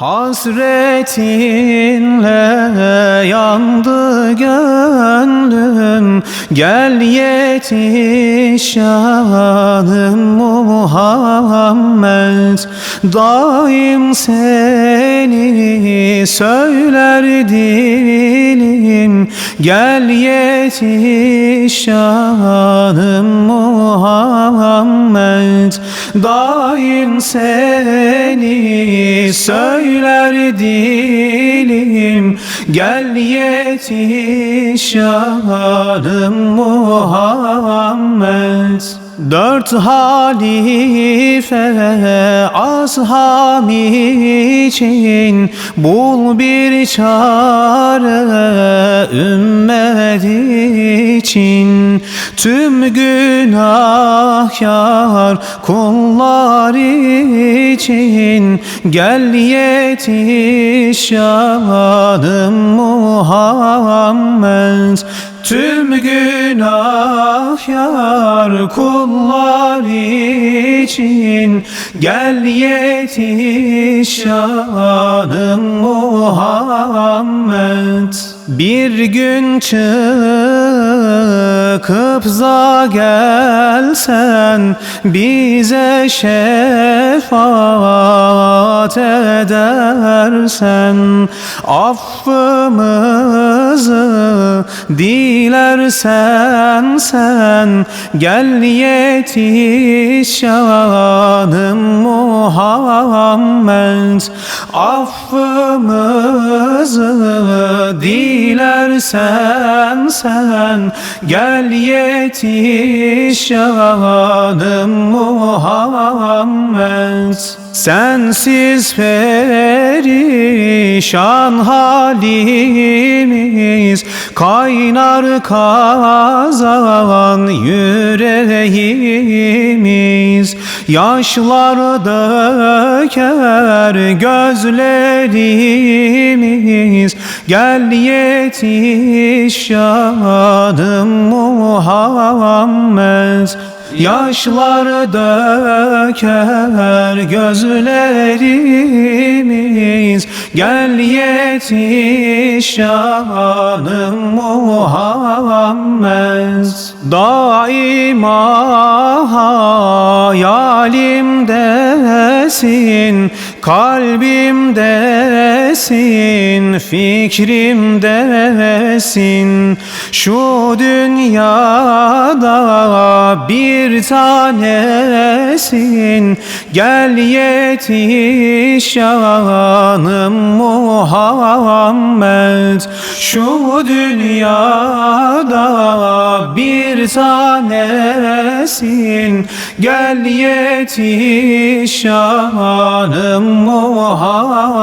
Hasretinle yandı gönlüm. Gel yetiş yanım Muhammed. Daim seni söyler dilim. Gel yetiş yanım Muhammed Daim seni söyler dilim. Gel yetiş yanım Muhammed. Dört halife ashab için Bul bir çare ümmet için. Tüm günahkar kullar için Gel yetiş yanım Muhammed. Tüm günahkar kullar için Gel yetiş yanım Muhammed. Bir gün çıkıp za gelsen Bize şefaat edersen Affımızı dilersen sen Gel yetiş yanım Muhammed. Affımızı dilersen sen Gel yetiş yanım Muhammed. Sensiz perişan halimiz Kaynar kazan yüreğimiz. Yaşlar döker gözlerimiz Gel yetiş yanım Muhammed. Yaşlar döker gözlerimiz. Gel yetiş yanım Muhammed. Daima hayalimdesin Kalbimdesin, fikrimdesin. Şu dünyada bir tanesin. Gel yetiş yanım Muhammed. Şu dünyada bir tanesin Gel yetiş yanım Muhammed